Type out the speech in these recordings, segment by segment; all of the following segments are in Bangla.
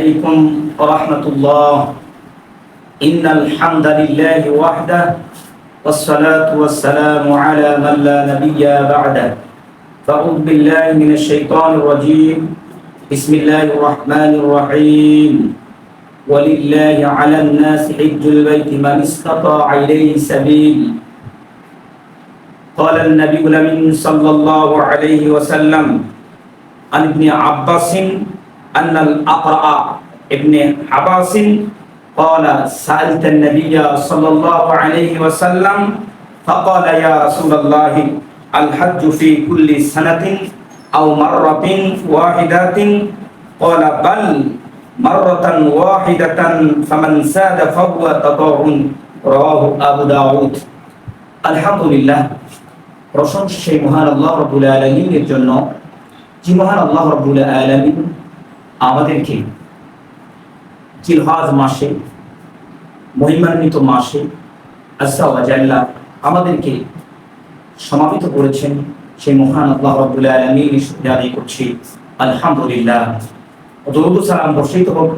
عليكم ورحمة الله. إن الحمد لله وحده والصلاة والسلام على من لا نبي بعده. فأعوذ بالله من الشيطان الرجيم. بسم الله الرحمن الرحيم. ولله على الناس حج البيت من استطاع إليه سبيل. قال النبي صلى الله عليه وسلم عن ابن عباس أن الأقرأ ابن عباس قال سألت النبي صلى الله عليه وسلم فقال يا رسول الله الحج في كل سنة أو مرة واحدة قال بل مرة واحدة فمن ساد فهو تطوع رواه أبو داود الحمد لله প্রশংসা সেই মহান আল্লাহ রবুল আলমিনের জন্য যে মহান আল্লাহ রবুল আলমিন আমাদেরকে জিলহাজ মাসে, মহিমান্বিত মাসে আসাল্লাহ আমাদেরকে সমাপিত করেছেন। সেই মহান আল্লাহ আদায় করছি। আলহামদুলিল্লাহ। সালাম বর্ষিত হোক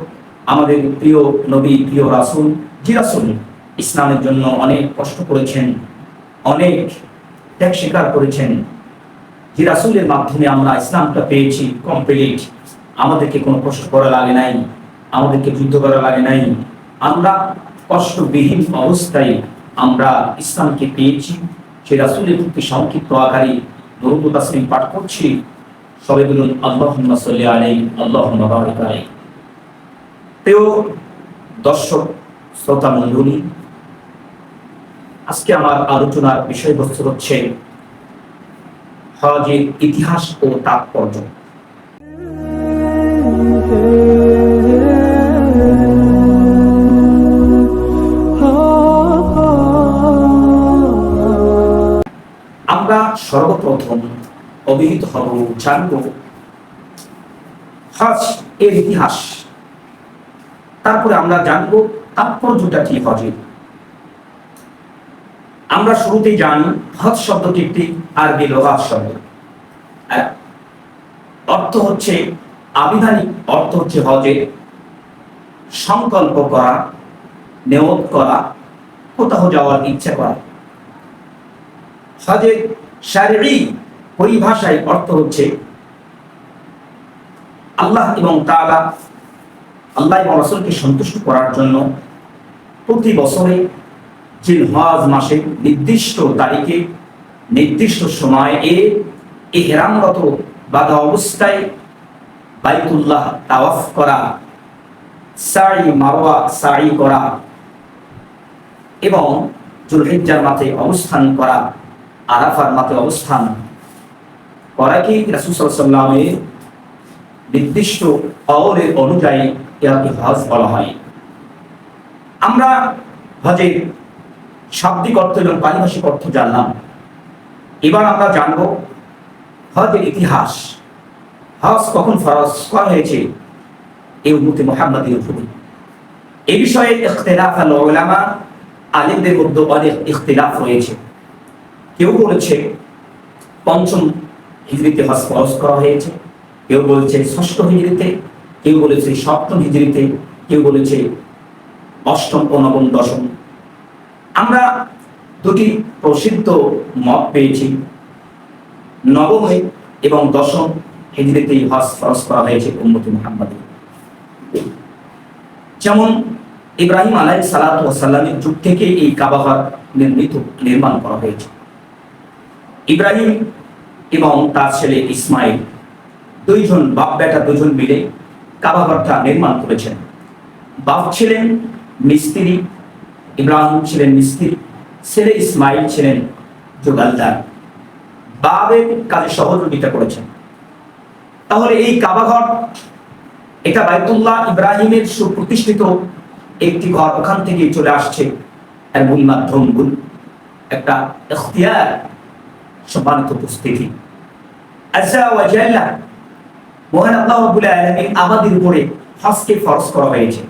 আমাদের প্রিয় নবী, প্রিয় রাসুল জি রাসুল ইসলামের জন্য অনেক কষ্ট করেছেন, অনেক ত্যাগ স্বীকার করেছেন, যে রাসুলের মাধ্যমে আমরা ইসলামটা পেয়েছি কমপ্লিট আমাদেরকে কোনো কষ্ট করা লাগে নাই, আমাদেরকে যুদ্ধ করা লাগে নাই। আমরা কষ্টবিহীন অবস্থায় আমরা ইসলামকে পেয়েছি সেই রাসুলের প্রতি সংক্ষিপ্ত আকারে দরুদ তাসলিম পাঠ করছি। সবাই বলুন আল্লাহ সাল্লি আলাই আল্লাহ বারিক আলাই প্রিয় দর্শক, শ্রোতা মণ্ডলী, আজকে আমার আলোচনার বিষয়বস্তু হচ্ছে হজের ইতিহাস ও তাৎপর্য। সর্বপ্রথম অভিহিত হব জানব হজ এর ইতিহাস। তারপরে আমরা জানব তাৎপর্যটা কি হজের আমরা শুরুতেই জানি হজ শব্দটি একটি আরবি লোহার শব্দ। অর্থ হচ্ছে আবিধানিক অর্থ হচ্ছে হজে সংকল্প করা নেওত করা, কোথাও যাওয়ার ইচ্ছা করা। হজের শারীরিক পরিভাষায় অর্থ হচ্ছে আল্লাহ এবং তাআলা আল্লাহ এবং রসুলকে সন্তুষ্ট করার জন্য প্রতি বছরে জিলহজ মাসে নির্দিষ্ট তারিখে, নির্দিষ্ট সময়ে এ ইহরামগত বাধা অবস্থায় বাইতুল্লাহ তাওয়াফ করা সাই মারওয়া সাই করা এবং জুলহিজ্জার মাঠে অবস্থান করা আরাফার মাঠে অবস্থান করা কি? রাসুসাল্লামের নির্দিষ্ট অলের অনুযায়ী ইয়াকে হজ বলা হয়। আমরা হজের শাব্দিক অর্থ এবং পারিভাষিক অর্থ জানলাম। এবার আমরা জানব হজের ইতিহাস। হজ কখন ফরজ করা হয়েছে? এই উন্মতি মোহাম্মদীয় ভূমি এ বিষয়ে ইখতিলাফ আল আলিমদের মধ্যে অনেক ইখতিলাফ রয়েছে। কেউ বলেছে পঞ্চম হিজড়িতে হজ ফরজ করা হয়েছে, কেউ বলেছে ষষ্ঠ হিজড়িতে, কেউ বলেছে সপ্তম হিজড়িতে, কেউ বলেছে অষ্টম ও নবম দশম। আমরা দুটি প্রসিদ্ধ মত পেয়েছি। নবমে এবং দশম হিজড়িতে হজ ফরজ করা হয়েছে উম্মতি মোহাম্মদে যেমন ইব্রাহিম আলাই সালাতামের যুগ থেকে এই কাবাঘর নির্মিত, নির্মাণ করা হয়েছে। ইব্রাহিম এবং তার ছেলে ইসমাইল, দুইজন বাপ বেটা দুজন মিলে কাবাঘরটা নির্মাণ করেছেন। বাপ ছিলেন মিস্ত্রি, ইব্রাহিম ছিলেন মিস্ত্রি, ছেলে ইসমাইল ছিলেন যোগালদার বাবের কাজে সহযোগিতা করেছেন। তাহলে এই কাবাঘর এটা বাইতুল্লাহ ইব্রাহিমের সুপ্রতিষ্ঠিত একটি ঘর, ওখান থেকে চলে আসছে এর মূল মাধ্যম গুল একটা এখতিয়ার সম্মানিত উপস্থিতি। আলামিন আমাদের উপরে করা হয়েছে।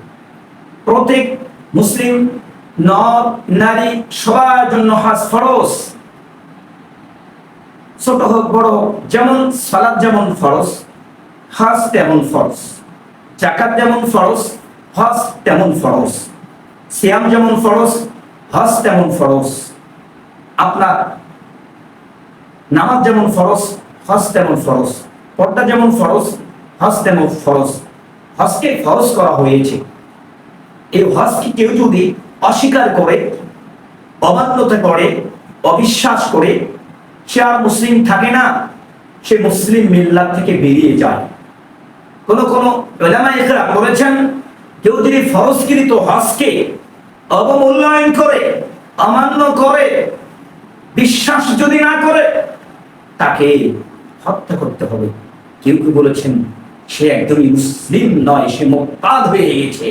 প্রত্যেক মুসলিম, নর, নারী, সবার জন্য ছোট হোক, বড় যেমন সালাদ যেমন ফরজ, হজ তেমন ফরজ জাকাত যেমন ফরজ, হজ তেমন ফরজ, সিয়াম যেমন ফরজ, হজ তেমন ফরজ। আপনার নামাজ যেমন ফরজ, হজ তেমন ফরজ, পর্দা যেমন ফরজ, হজ তেমন ফরজ। হজকে ফরজ করা হয়েছে। এই হজকে কেউ যদি অস্বীকার করে, অমান্যতা করে, অবিশ্বাস করে, সে আর মুসলিম থাকে না, সে মুসলিম মিল্লাত থেকে বেরিয়ে যায়। কোন কোন ওলামা ইকরাম বলেছেন, কেউ যদি ফরজকৃত হজকে অবমূল্যায়ন করে, অমান্য করে, বিশ্বাস যদি না করে তাকে হত্যা করতে হবে কেউ কেউ বলেছেন সে একদমই মুসলিম নয় সে মোকাদ হয়ে গেছে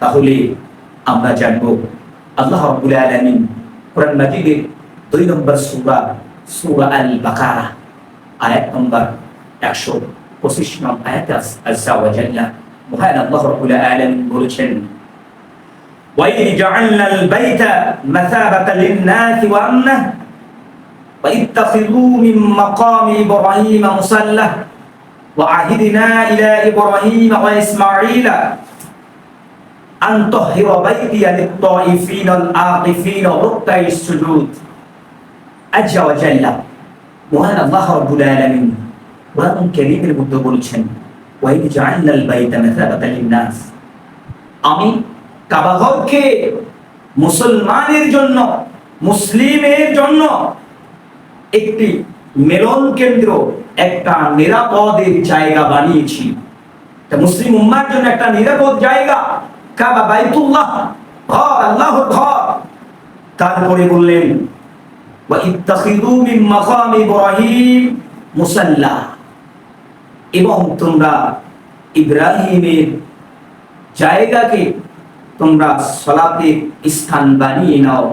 তাহলে আমরা জানবো আল্লাহ রাব্বুল আলামিন কোরআন মাজিদের দুই নম্বর সূরা সূরা আল বাকারা আয়াত নম্বর 125 নম্বর আয়াত আযজা ওয়া জাল্লা মহান আল্লাহ রাব্বুল আলামিন বলেছেন وإذ جعلنا البيت مثابة للناس وأمنا واتخذوا من مقام إبراهيم مصلى وعهدنا إلى إبراهيم وإسماعيل أن طهر بيتي للطائفين العاقفين وركع السجود عز وجل মহান আল্লাহ রাব্বুল আলামিন কোরআন কারীমের মধ্যে বলছেন ওয়াইদ জাআলনাল বাইতা মাসাবাতাল লিন-নাস আমি কাবা ঘরকে মুসলমানের জন্য মুসলিমের জন্য একটি মেলন কেন্দ্র একটা নিরাপদের জায়গা বানিয়েছি। মুসলিম উম্মার জন্য একটা নিরাপদ জায়গা। কাবা বাইতুল্লাহ, ঘর আল্লাহ ঘর। তারপরে বললেন মুসাল্লা। এবং তোমরা ইব্রাহিমের জায়গাকে তোমরা সলাতে স্থান বানিয়ে নাও,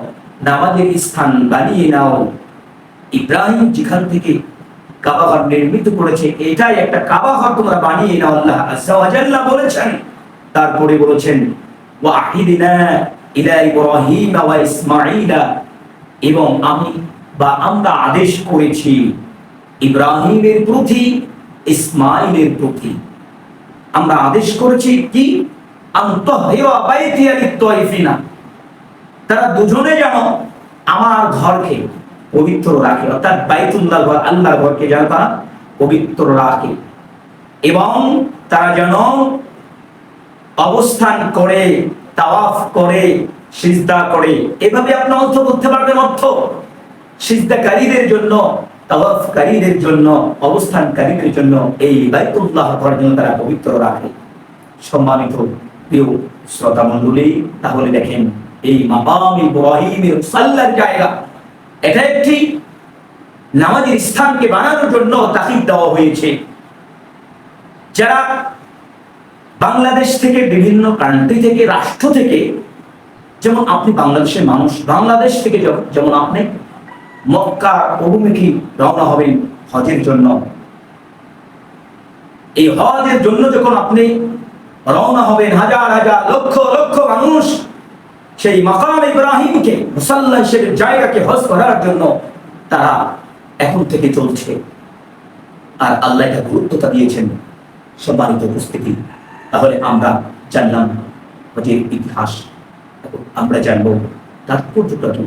নামাজের স্থান বানিয়ে নাও। ইব্রাহিম যেখান থেকে কাবাঘর নির্মিত করেছে, এটাই একটা কাবাঘর তোমরা বানিয়ে নাও, আল্লাহ জাল্লা বলেছেন। তারপরে বলেছেন, ওয়াহিদিনা ইলা ইব্রাহিম ওয়া ইসমাঈলা। এবং আমি বা আমরা আদেশ করেছি, ইব্রাহিমের প্রতি ইসমাইলের প্রতি। আমরা আদেশ করেছি কি? তারা দুজনে যেন আমার ঘরকে পবিত্র রাখে। অর্থাৎ বাইতুল্লাহ ঘর, আল্লাহর ঘরকে যেন তারা পবিত্র রাখে। এবং তারা যেন অবস্থান করে, তাওয়াফ করে, সিজদা করে। এভাবে আপনি অর্থ করতে পারবেন অর্থ। সিজদাকারীদের জন্য, তাওয়াফকারীদের জন্য, অবস্থানকারীদের জন্য এই বাইতুল্লাহ ঘর যেন তারা পবিত্র রাখে। সম্মানিত প্রিয় শ্রোতা মণ্ডলী তাহলে দেখেন, এই মাকাম ইব্রাহিমের সাল্লার জায়গা এটা একটি নামাজের স্থানকে বানানোর জন্য তাকিদ দেওয়া হয়েছে। যারা বাংলাদেশ থেকে বিভিন্ন কান্ট্রি থেকে, রাষ্ট্র থেকে, যেমন আপনি বাংলাদেশের মানুষ, বাংলাদেশ থেকে যেমন আপনি মক্কা অভিমুখী রওনা হবেন হজের জন্য। এই হজের জন্য যখন আপনি রওনা হবেন হাজার হাজার, লক্ষ লক্ষ মানুষ সেই মাকাম ইব্রাহিমকে মুসাল্লা হিসেবে জায়গাকে হজ করার জন্য তারা এখন থেকে চলছে। আর আল্লাহ এটা গুরুত্বতা দিয়েছেন সম্মানিত উপস্থিতি। তাহলে আমরা জানলাম হজের ইতিহাস আমরা জানব তাৎপর্যটা কি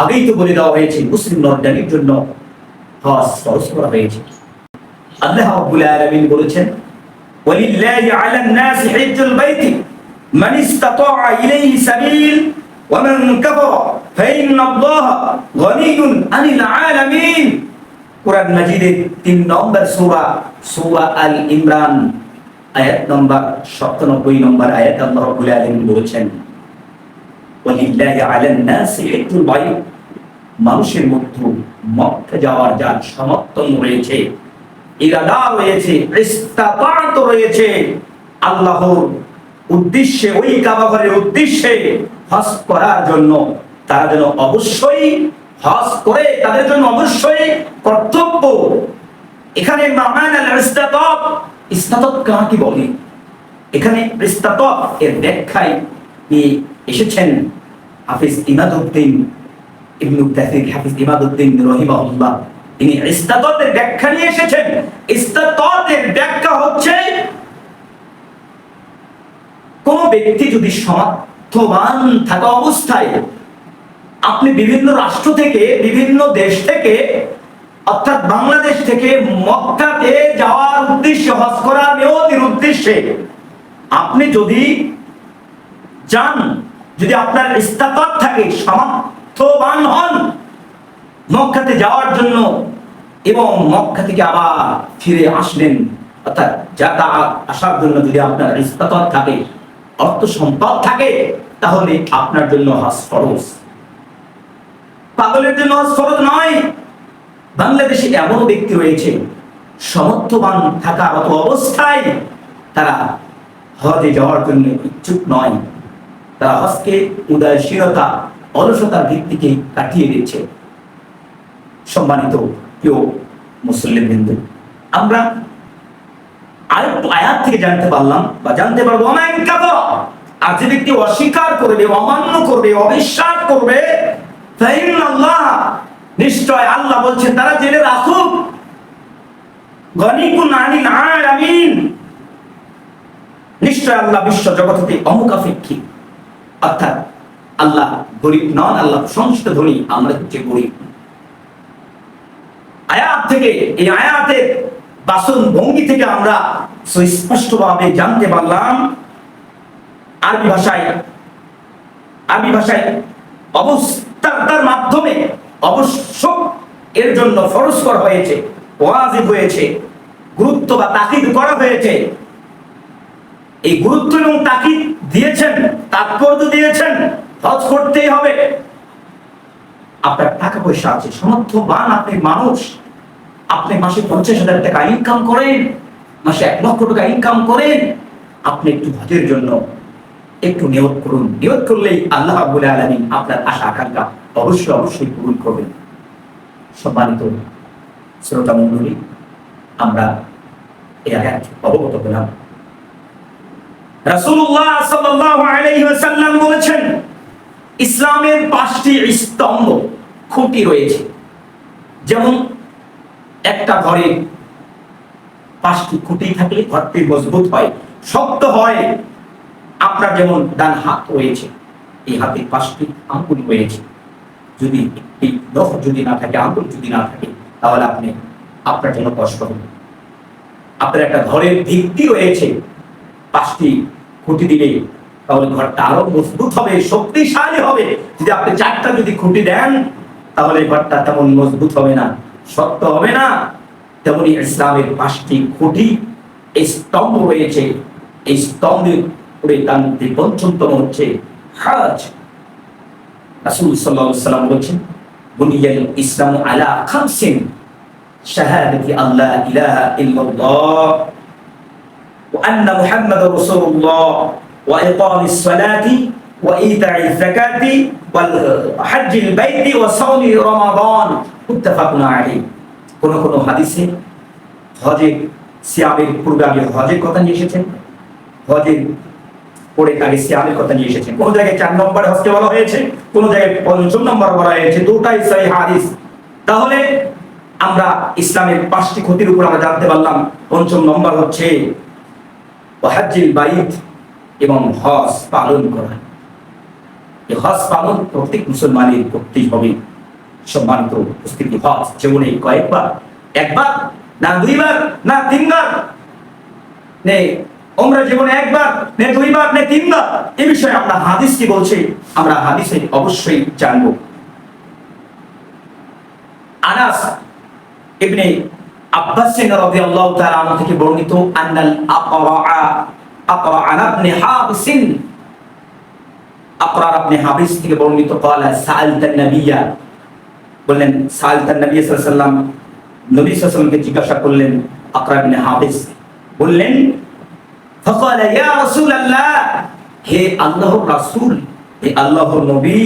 আগেই তো বলে দেওয়া হয়েছে, মুসলিম নর্দানির জন্য হজ ফরজ করা হয়েছে। আল্লাহ রাব্বুল আলামিন বলেছেন, ওয়ালিল্লাহি আলান নাস হিজ্জুল বাইতি মান ইসতাতাআ ইলাইহি সাবিল ওয়া মান কাফারা ফাইন্নাল্লাহা গনিয়্যুন আনিল আলামিন। কোরআন মাজিদের 3 নম্বর সূরা সূরা আল ইমরান, আয়াত নম্বর 97 নম্বর আয়াত আল্লাহ রাব্বুল আলামিন বলেছেন, ওয়ালিল্লাহি আলান নাস হিজ্জুল বাইত মানুষের মধ্যে মক্কা যাওয়ার যার সমর্থন রয়েছে, ইরাদা রয়েছে, ইস্তাতাত রয়েছে, আল্লাহর উদ্দেশ্যে, ওই কাবাঘরের উদ্দেশ্যে হজ করার জন্য তারা যেন অবশ্যই হজ করে তাদের জন্য অবশ্যই কর্তব্য। এখানে কাকে বলে? এখানে ইস্তাতাত এর ব্যাখ্যায় এসেছেন হাফিজ ইমাদউদ্দিন ইবনু কাসির হাফিজ ইমাদউদ্দিন রহিমাহুল্লাহ। তিনি ইস্তাতাতের ব্যাখ্যা নিয়ে এসেছেন। ইস্তাতাতের ব্যাখ্যা হচ্ছে কোন ব্যক্তি যদি সমর্থবান থাকা অবস্থায় আপনি বিভিন্ন রাষ্ট্র থেকে, বিভিন্ন দেশ থেকে, অর্থাৎ বাংলাদেশ থেকে মক্কাতে যাওয়ার উদ্দেশ্যে, হজ করার নিয়তির উদ্দেশ্যে আপনি যদি যান, যদি আপনার ইস্তাকত থাকে সামর্থ্যবান হন মক্কাতে যাওয়ার জন্য এবং মক্কা থেকে আবার ফিরে আসলেন, অর্থাৎ যাতায়াত আসার জন্য যদি আপনার ইস্তাকত থাকে অর্থ সম্পদ থাকে, তাহলে আপনার জন্য হজ ফরজ। পাগলের জন্য হজ ফরজ নয়। বাংলাদেশে এমন ব্যক্তি রয়েছে, সমর্থবান থাকা অত অবস্থায় তারা হজে যাওয়ার জন্য ইচ্ছুক নয়। তারা হজকে উদয়শীলতা অলসতার ভিত্তিকে কাটিয়ে দিচ্ছে। সম্মানিত প্রিয় মুসলিম বিন্দু আমরা আরেকটু আয়াত থেকে জানতে পারলাম বা জানতে পারব আর যে ব্যক্তি অস্বীকার করবে, অমান্য করবে, অবিশ্বাস করবে আল্লাহ নিশ্চয় আল্লাহ বলছেন, তারা জেনে রাখুক। গনিকুন আনিল আলামিন। নিশ্চয় আল্লাহ বিশ্ব জগতে অমুকাপেক্ষী। অর্থাৎ আল্লাহ গরিব নন, আল্লাহ সংস্থ ধনী, আমরা হচ্ছে গরিব। আয়াত থেকে, এই আয়াতের বাসন ভঙ্গি থেকে আমরা সুস্পষ্টভাবে জানতে পারলাম, আরবি ভাষায় আরবি ভাষায় অবস্থার মাধ্যমে অবশ্য এর জন্য ফরজ করা হয়েছে, ওয়াজিব হয়েছে, গুরুত্ব বা তাকিদ করা হয়েছে। এই গুরুত্ব এবং তাকিদ দিয়েছেন, তাৎপর্য দিয়েছেন, হজ করতেই হবে। আপনার টাকা পয়সা আছে, সমর্থবান আপনি মানুষ। আপনি মাসে পঞ্চাশ হাজার টাকা ইনকাম করেন মাসে এক লক্ষ টাকা ইনকাম করেন, আপনি একটু হজের জন্য একটু নিয়োগ করুন। নিয়োগ করলেই আল্লাহ আবুল আলমিন আপনার আশা আকাঙ্ক্ষা অবশ্যই অবশ্যই পূরণ করবেন। সম্মানিত শ্রোতা মন্ডলী আমরা এ আয়াত অবগত হলাম। রাসূলুল্লাহ সাল্লাল্লাহু আলাইহি ওয়াসাল্লাম বলেছেন, ইসলামের পাঁচটি স্তম্ভ খুঁটি রয়েছে। যেমন একটা ঘরে পাঁচটি খুঁটি থাকলে ঘরটি মজবুত হয়, শক্ত হয়। আপনার যেমন ডান হাত রয়েছে, এই হাতে পাঁচটি আঙ্গুল রয়েছে। যদি একটি নখ যদি না থাকে, আঙ্গুল যদি না থাকে, তাহলে আপনি, আপনার জন্য কষ্ট হবে আপনার একটা ঘরের ভিত্তি রয়েছে, পাঁচটি খুঁটি দিলে তাহলে ঘরটা আরও মজবুত হবে, শক্তিশালী হবে। যদি আপনি চারটা যদি খুঁটি দেন, তাহলে ঘরটা তেমন মজবুত হবে না, শক্ত হবে না। তেমনি ইসলামের পাঁচটি খুঁটি এই স্তম্ভ রয়েছে এই স্তম্ভের উপরে তার মধ্যে পঞ্চমতম হচ্ছে হাজ রাসূল সাল্লাল্লাহু আলাইহি সাল্লাম বলেছেন বুনিয়াল ইসলামু আলা খামসিন শাহাদাতি আল্লাহ ইলাহা ইল্লাল্লাহ وأن محمد رسول الله وإقام الصلاة وإيتاء الزكاة والحج البيت وصوم رمضان متفق عليه কোন কোনো হাদিসে হজে সিয়ামের পূর্বে আগে হজের কথা নিয়ে এসেছেন? হজের পরে আগে সিয়ামের কথা নিয়ে এসেছেন। কোন জায়গায় চার নম্বরে হজকে বলা হয়েছে, কোন জায়গায় পঞ্চম নম্বর বলা হয়েছে। দুটাই সহি হাদিস। তাহলে আমরা ইসলামের পাঁচটি ক্ষতির উপর আমরা জানতে পারলাম, পঞ্চম নম্বর হচ্ছে ওয়াহাজিল বাইত এবং হজ পালন করা। এই হজ পালন প্রত্যেক মুসলমানের করতেই হবে। সম্মানিত উপস্থিতি হজ জীবনে কয়েকবার একবার না দুইবার না তিনবার নে ওমরা জীবনে একবার নে দুইবার নে তিনবার এই বিষয়ে আমরা হাদিস কি বলছে আমরা হাদিসে অবশ্যই জানবো আনাস ইবনে আব্বাস রাদিয়াল্লাহু তাআলা আনহু থেকে বর্ণিত আন্নাল আকরা আকরা ইবনে হাবিস আকরা ইবনে হাবিস থেকে বর্ণিত قال سألت النبي বললেন, সাল তার নবী সাল্লাম নবী সাল্লামকে জিজ্ঞাসা করলেন আকরা হাফিজ, বললেন, ফকাল ইয়া আল্লাহ হে আল্লাহর হে আল্লাহর নবী,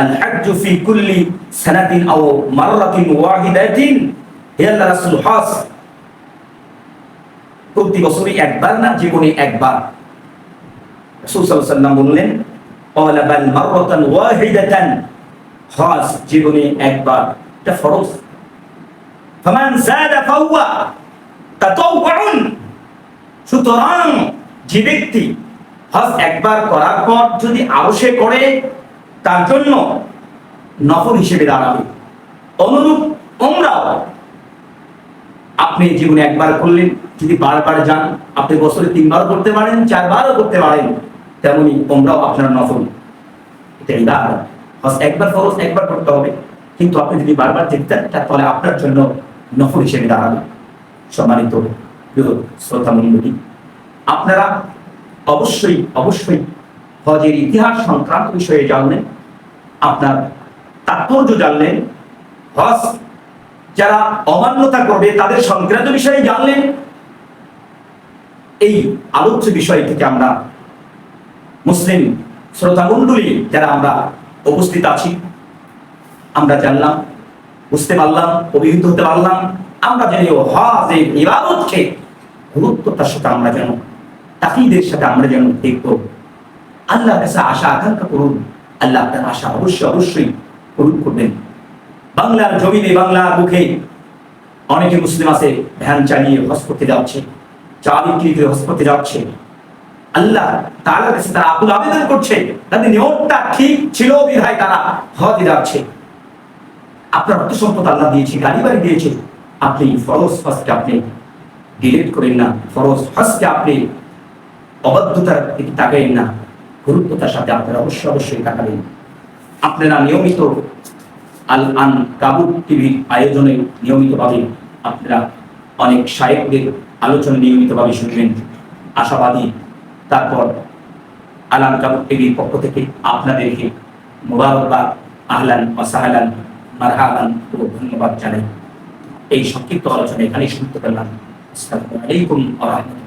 আল হজ্জ ফি কুল্লি সানাতিন আও মাররাতিন ওয়াহিদাতিন, হে আল্লাহ প্রতি বছরে একবার না জীবনে একবার? রাসূল সাল্লাল্লাহু আলাইহি ওয়াসাল্লাম বললেন, ক্বালা বাল মাররাতান ওয়াহিদাতান হজ জীবনে একবার এটা ফরজ। ফমান ফাওয়া সুতরাং যে ব্যক্তি হজ একবার করার পর যদি আরও সে করে তার জন্য নফল হিসেবে দাঁড়াবে। অনুরূপ ওমরাও আপনি জীবনে একবার করলেন, যদি বারবার যান, আপনি বছরে তিনবারও করতে পারেন, চারবারও করতে পারেন, তেমনি ওমরাও আপনার নফল। এটা ইবাদত। হজ একবার ফরজ, একবার করতে হবে। কিন্তু আপনি যদি বারবার চান তাহলে আপনার জন্য নফল হিসেবে দাঁড়াবে। সম্মানিত শ্রোতা মণ্ডলী, আপনারা অবশ্যই অবশ্যই হজের ইতিহাস সংক্রান্ত বিষয়ে জানলেন, আপনার তাৎপর্য জানলেন, হজ যারা অমান্যতা করবে, তাদের সংক্রান্ত বিষয়ে জানলেন। এই আলোচ্য বিষয় থেকে আমরা মুসলিম শ্রোতা মণ্ডলী, যারা আমরা উপস্থিত আছি। আমরা জানলাম, বুঝতে পারলাম, অভিহিত হতে পারলাম। আমরা যেন হজ ইবাদতকে গুরুত্বতার সাথে আমরা যেন তাকিদের সাথে আমরা যেন দেখব। আল্লাহ কাছে আশা আকাঙ্ক্ষা করুন। আল্লাহ আপনার আশা অবশ্যই অবশ্যই পূরণ করবেন। বাংলার জমিনে, বাংলার মুখে অনেকে মুসলিম আছে, ভ্যান চালিয়ে হজ করতে যাচ্ছে চা বিক্রি করে হজ করতে যাচ্ছে। আল্লাহ তাআলার কাছে তারা আকুল আবেদন করছে, তাদের নিয়মটা ঠিক ছিল বিধায় তারা হজে যাচ্ছে। আপনার অর্থ সম্পদ আল্লাহ দিয়েছে, গাড়ি বাড়ি দিয়েছে, আপনি ফরজ হজকে আপনি ডিলিট করেন না, ফরজ হজকে আপনি অবাধ্যতার দিকে তাকাইন না, গুরুত্বতার সাথে আপনারা অবশ্যই অবশ্যই তাকাবেন। আপনারা নিয়মিত আল আন কাবুল টিভির আয়োজনে নিয়মিতভাবে আপনারা অনেক সাহেবদের আলোচনা নিয়মিতভাবে শুনবেন। আশাবাদী তারপর আলাম জগৎ টিভির পক্ষ থেকে আপনাদেরকে মোবারকবাদ, আহলান ওয়াসাহলান মারহাবান ও ধন্যবাদ জানাই। এই সংক্ষিপ্ত আলোচনা এখানেই শুনতে পেলাম আসসালামু আলাইকুম ওয়া রাহমাতুল্লাহ।